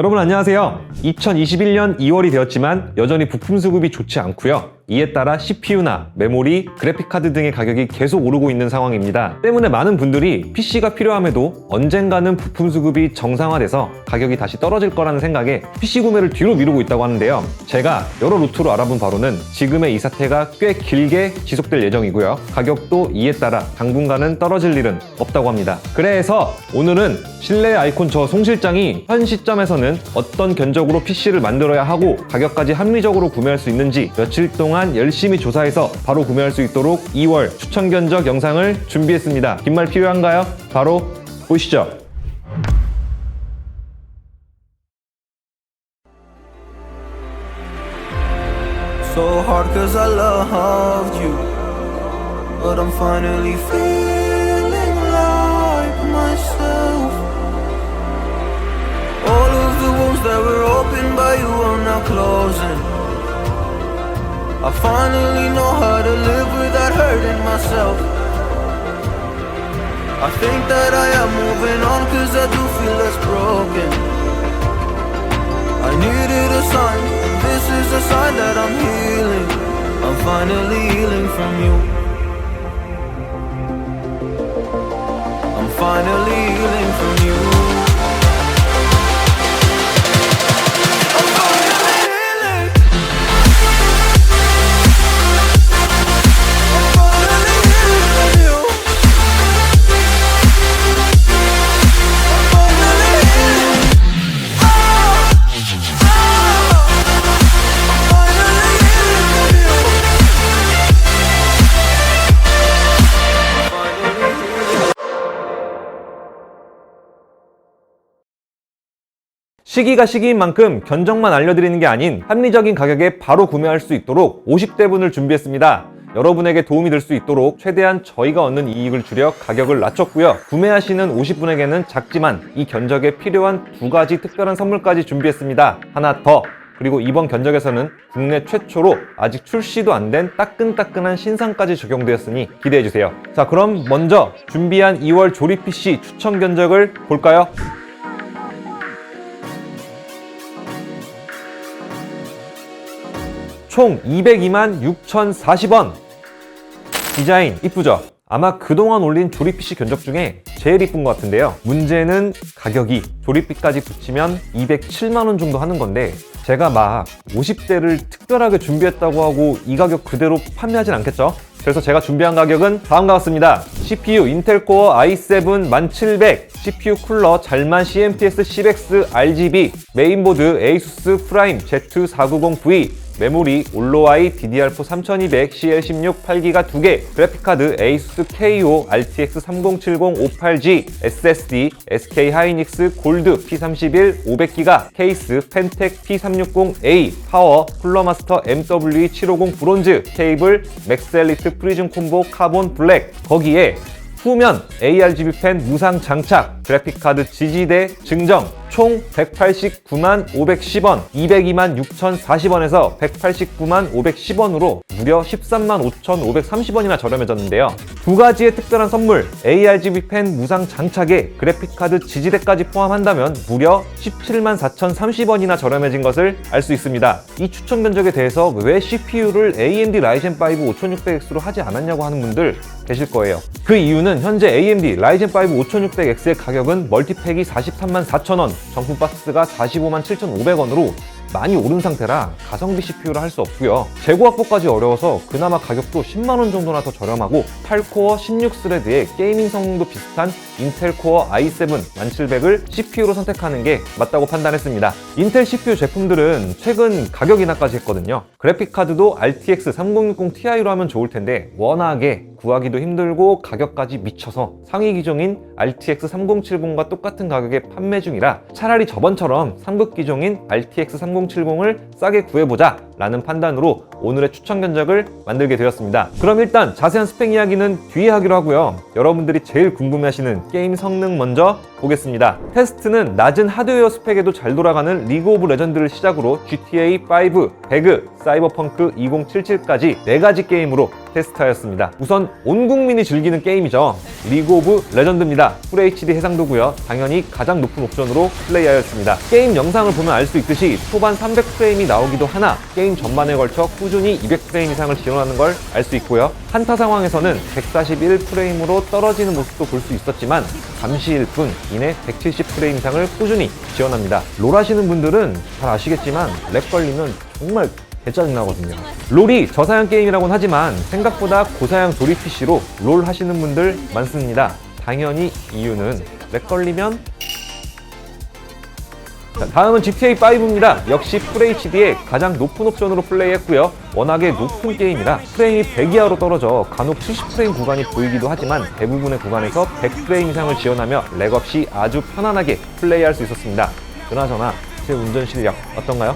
여러분 안녕하세요. 2021년 2월이 되었지만 여전히 부품 수급이 좋지 않고요. 이에 따라 CPU나 메모리, 그래픽카드 등의 가격이 계속 오르고 있는 상황입니다. 때문에 많은 분들이 PC가 필요함에도 언젠가는 부품 수급이 정상화돼서 가격이 다시 떨어질 거라는 생각에 PC 구매를 뒤로 미루고 있다고 하는데요. 제가 여러 루트로 알아본 바로는 지금의 이 사태가 꽤 길게 지속될 예정이고요. 가격도 이에 따라 당분간은 떨어질 일은 없다고 합니다. 그래서 오늘은 실내 아이콘 저 송 실장이 현 시점에서는 어떤 견적으로 PC를 만들어야 하고 가격까지 합리적으로 구매할 수 있는지 며칠 동안 열심히 조사해서 바로 구매할 수 있도록 2월 추천 견적 영상을 준비했습니다. 긴 말 필요한가요? 바로 보시죠. Of the wounds that were opened by you are now closing I finally know how to live without hurting myself I think that I am moving on cause I do feel less broken I needed a sign, and this is a sign that I'm healing. I'm finally healing from you. I'm finally healing 시기가 시기인 만큼 견적만 알려드리는 게 아닌 합리적인 가격에 바로 구매할 수 있도록 50대분을 준비했습니다. 여러분에게 도움이 될 수 있도록 최대한 저희가 얻는 이익을 줄여 가격을 낮췄고요. 구매하시는 50분에게는 작지만 이 견적에 필요한 두 가지 특별한 선물까지 준비했습니다. 하나 더. 그리고 이번 견적에서는 국내 최초로 아직 출시도 안 된 따끈따끈한 신상까지 적용되었으니 기대해주세요. 자, 그럼 먼저 준비한 2월 조립 PC 추천 견적을 볼까요? 총 202만 6,040원. 디자인 이쁘죠? 아마 그동안 올린 조립 PC 견적 중에 제일 이쁜 것 같은데요. 문제는 가격이 조립비까지 붙이면 207만 원 정도 하는 건데 제가 막 50대를 특별하게 준비했다고 하고 이 가격 그대로 판매하진 않겠죠? 그래서 제가 준비한 가격은 다음과 같습니다. CPU 인텔 코어 i7 1700, CPU 쿨러 잘만 CMTS 10X RGB, 메인보드 ASUS 프라임 Z490V, 메모리 올로아이 DDR4 3200 CL16 8기가 2개, 그래픽카드 ASUS KO RTX 3070 58G, SSD SK 하이닉스 골드 P31 500기가, 케이스 펜텍 P360A, 파워 쿨러마스터 MW750 브론즈, 케이블 맥셀리트 프리즘 콤보 카본 블랙, 거기에 후면 ARGB 펜 무상 장착, 그래픽카드 지지대 증정, 총 189만 510원, 202만 6,040원에서 189만 510원으로 무려 13만 5,530원이나 저렴해졌는데요. 두 가지의 특별한 선물, ARGB 펜 무상 장착에 그래픽카드 지지대까지 포함한다면 무려 17만 4,030원이나 저렴해진 것을 알 수 있습니다. 이 추천 견적에 대해서 왜 CPU를 AMD 라이젠 5 5600X로 하지 않았냐고 하는 분들 계실 거예요. 그 이유는 현재 AMD 라이젠 5 5600X의 가격은 멀티팩이 43만 4천원, 정품 박스가 45만 7,500원으로 많이 오른 상태라 가성비 CPU를 할 수 없고요. 재고 확보까지 어려워서 그나마 가격도 10만원 정도나 더 저렴하고 8코어 16스레드의 게이밍 성능도 비슷한 인텔 코어 i7 1700을 CPU로 선택하는 게 맞다고 판단했습니다. 인텔 CPU 제품들은 최근 가격 인하까지 했거든요. 그래픽카드도 RTX 3060 Ti로 하면 좋을 텐데 워낙에 구하기도 힘들고 가격까지 미쳐서 상위 기종인 RTX 3070과 똑같은 가격에 판매 중이라 차라리 저번처럼 상급 기종인 RTX 3070을 싸게 구해보자 라는 판단으로 오늘의 추천 견적을 만들게 되었습니다. 그럼 일단 자세한 스펙 이야기는 뒤에 하기로 하고요. 여러분들이 제일 궁금해하시는 게임 성능 먼저 보겠습니다. 테스트는 낮은 하드웨어 스펙에도 잘 돌아가는 리그 오브 레전드를 시작으로 GTA 5, 배그, 사이버펑크 2077까지 4가지 게임으로 테스트하였습니다. 우선 온 국민이 즐기는 게임이죠. 리그 오브 레전드입니다. FHD 해상도고요. 당연히 가장 높은 옵션으로 플레이하였습니다. 게임 영상을 보면 알 수 있듯이 초반 300프레임이 나오기도 하나 게임 전반에 걸쳐 꾸준히 200프레임 이상을 지원하는 걸 알 수 있고요. 한타 상황에서는 141프레임으로 떨어지는 모습도 볼 수 있었지만 잠시일 뿐 이내 170프레임 이상을 꾸준히 지원합니다. 롤 하시는 분들은 잘 아시겠지만 렉 걸리면 정말 개짜증나거든요. 롤이 저사양 게임이라고는 하지만 생각보다 고사양 조립 PC로 롤 하시는 분들 많습니다. 당연히 이유는 렉 걸리면 자, 다음은 GTA5입니다. 역시 FHD의 가장 높은 옵션으로 플레이했고요. 워낙에 높은 게임이라 프레임이 100 이하로 떨어져 간혹 70프레임 구간이 보이기도 하지만 대부분의 구간에서 100프레임 이상을 지원하며 렉 없이 아주 편안하게 플레이할 수 있었습니다. 그나저나 제 운전 실력 어떤가요?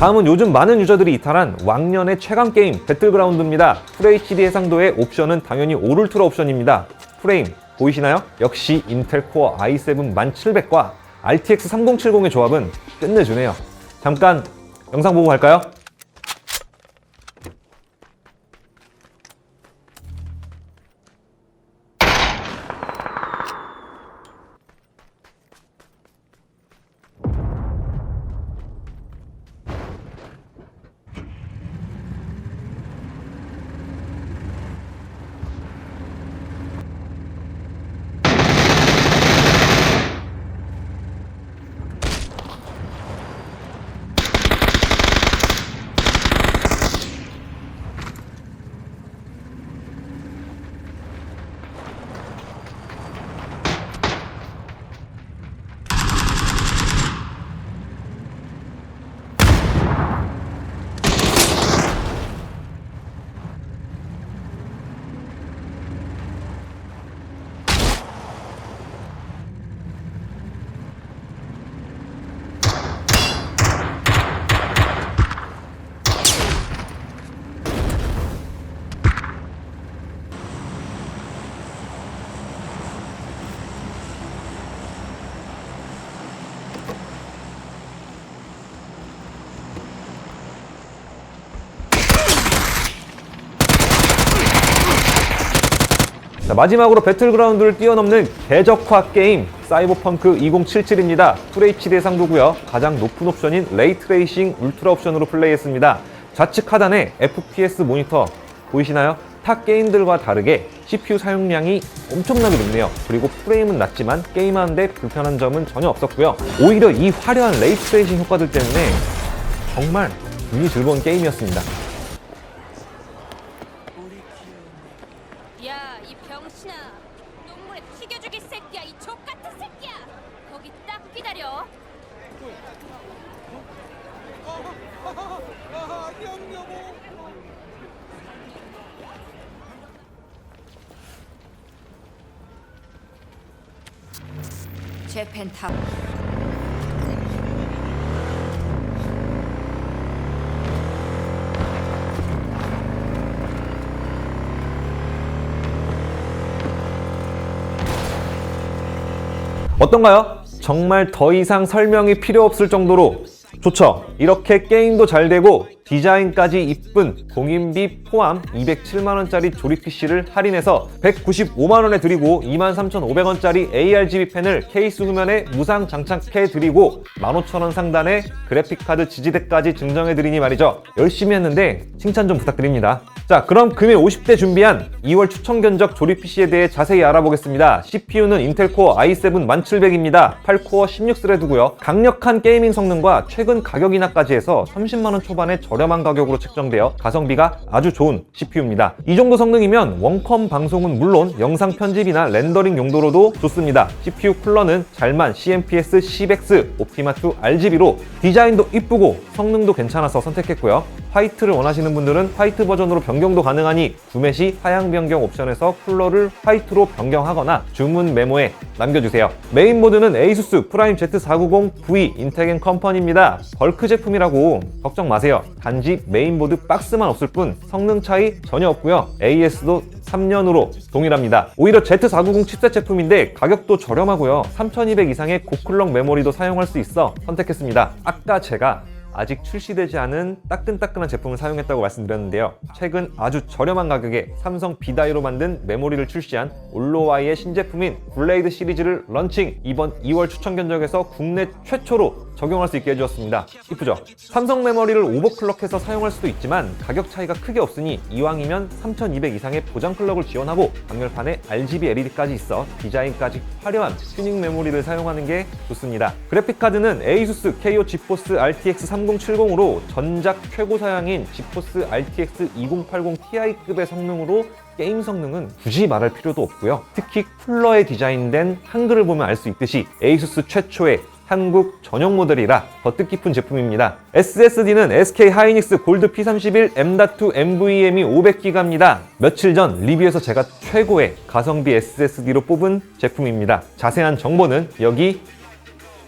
다음은 요즘 많은 유저들이 이탈한 왕년의 최강 게임 배틀그라운드입니다. FHD 해상도의 옵션은 당연히 오를트라 옵션입니다. 프레임 보이시나요? 역시 인텔 코어 i7 1700과 RTX 3070의 조합은 끝내주네요. 잠깐 영상 보고 갈까요? 자, 마지막으로 배틀그라운드를 뛰어넘는 대적화 게임 사이버펑크 2077입니다. FHD 해상도고요. 가장 높은 옵션인 레이트레이싱 울트라 옵션으로 플레이했습니다. 좌측 하단에 FPS 모니터 보이시나요? 타 게임들과 다르게 CPU 사용량이 엄청나게 높네요. 그리고 프레임은 낮지만 게임하는데 불편한 점은 전혀 없었고요. 오히려 이 화려한 레이트레이싱 효과들 때문에 정말 눈이 즐거운 게임이었습니다. 재팬탑 어떤가요? 정말 더 이상 설명이 필요 없을 정도로 좋죠. 이렇게 게임도 잘 되고 디자인까지 이쁜 공인비 포함 207만원짜리 조립 PC를 할인해서 195만원에 드리고 23,500원짜리 ARGB 펜을 케이스 후면에 무상 장착해 드리고 15,000원 상단에 그래픽카드 지지대까지 증정해 드리니 말이죠. 열심히 했는데 칭찬 좀 부탁드립니다. 자, 그럼 금일 50대 준비한 2월 추천 견적 조립 PC에 대해 자세히 알아보겠습니다. CPU는 인텔 코어 i7 1700입니다. 8코어 16스레드고요. 강력한 게이밍 성능과 최근 가격 인하까지 해서 30만원 초반의 저렴 한 가격으로 책정되어 가성비가 아주 좋은 CPU입니다. 이 정도 성능이면 원컴 방송은 물론 영상 편집이나 렌더링 용도로도 좋습니다. CPU 쿨러는 잘만 CMPS 10X 옵티마2 RGB로 디자인도 이쁘고 성능도 괜찮아서 선택했고요. 화이트를 원하시는 분들은 화이트 버전으로 변경도 가능하니 구매 시 사양 변경 옵션에서 쿨러를 화이트로 변경하거나 주문 메모에 남겨주세요. 메인보드는 ASUS 프라임 Z490V 인텍앤 컴퍼니입니다. 벌크 제품이라고 걱정 마세요. 단지 메인보드 박스만 없을 뿐 성능 차이 전혀 없고요. AS도 3년으로 동일합니다. 오히려 Z490 칩셋 제품인데 가격도 저렴하고요. 3200 이상의 고클럭 메모리도 사용할 수 있어 선택했습니다. 아까 제가 아직 출시되지 않은 따끈따끈한 제품을 사용했다고 말씀드렸는데요. 최근 아주 저렴한 가격에 삼성 비다이로 만든 메모리를 출시한 올로와이의 신제품인 블레이드 시리즈를 런칭! 이번 2월 추천 견적에서 국내 최초로 적용할 수 있게 해주었습니다. 이쁘죠? 삼성 메모리를 오버클럭해서 사용할 수도 있지만 가격 차이가 크게 없으니 이왕이면 3200 이상의 보장 클럭을 지원하고 방열판에 RGB LED까지 있어 디자인까지 화려한 튜닝 메모리를 사용하는 게 좋습니다. 그래픽카드는 ASUS KO 지포스 RTX 3070으로 전작 최고 사양인 지포스 RTX 2080 Ti급의 성능으로 게임 성능은 굳이 말할 필요도 없고요. 특히 쿨러에 디자인된 한글을 보면 알 수 있듯이 ASUS 최초의 한국 전용 모델이라 더 뜻깊은 제품입니다. SSD는 SK 하이닉스 골드 P31 M.2 NVMe 500기가입니다. 며칠 전 리뷰에서 제가 최고의 가성비 SSD로 뽑은 제품입니다. 자세한 정보는 여기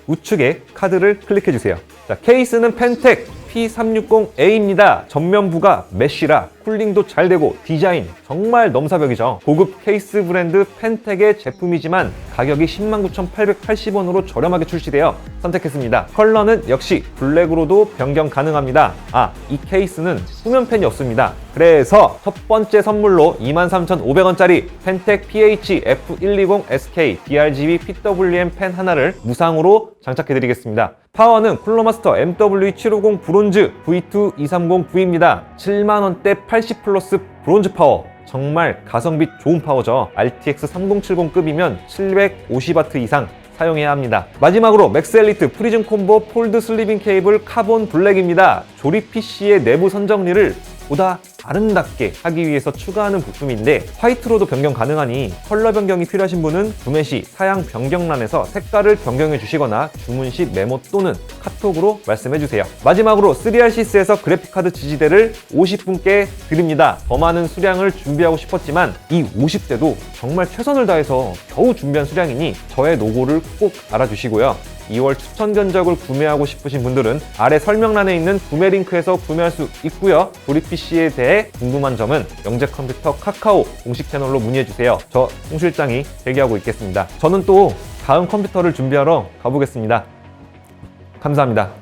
우측에 카드를 클릭해 주세요. 자, 케이스는 펜텍 P360A입니다. 전면부가 메쉬라 쿨링도 잘 되고 디자인 정말 넘사벽이죠. 고급 케이스 브랜드 펜텍의 제품이지만 가격이 109,880원으로 저렴하게 출시되어 선택했습니다. 컬러는 역시 블랙으로도 변경 가능합니다. 아, 이 케이스는 후면펜이 없습니다. 그래서 첫 번째 선물로 23,500원짜리 펜텍 PH F120SK DRGB PWM 펜 하나를 무상으로 장착해드리겠습니다. 파워는 쿨러마스터 MW750 브론즈 V2230V입니다. 7만원대 80 플러스 브론즈 파워. 정말 가성비 좋은 파워죠. RTX 3070급이면 750W 이상 사용해야 합니다. 마지막으로 맥스 엘리트 프리즘 콤보 폴드 슬리빙 케이블 카본 블랙입니다. 조립 PC의 내부 선정리를 보다 아름답게 하기 위해서 추가하는 부품인데 화이트로도 변경 가능하니 컬러 변경이 필요하신 분은 구매 시 사양 변경란에서 색깔을 변경해 주시거나 주문 시 메모 또는 카톡으로 말씀해 주세요. 마지막으로 3RC스에서 그래픽카드 지지대를 50분께 드립니다. 더 많은 수량을 준비하고 싶었지만 이 50대도 정말 최선을 다해서 겨우 준비한 수량이니 저의 노고를 꼭 알아주시고요. 2월 추천 견적을 구매하고 싶으신 분들은 아래 설명란에 있는 구매 링크에서 구매할 수 있고요. PC에 대해 궁금한 점은 영재 컴퓨터 카카오 공식 채널로 문의해 주세요. 저 홍 실장이 대기하고 있겠습니다. 저는 또 다음 컴퓨터를 준비하러 가보겠습니다. 감사합니다.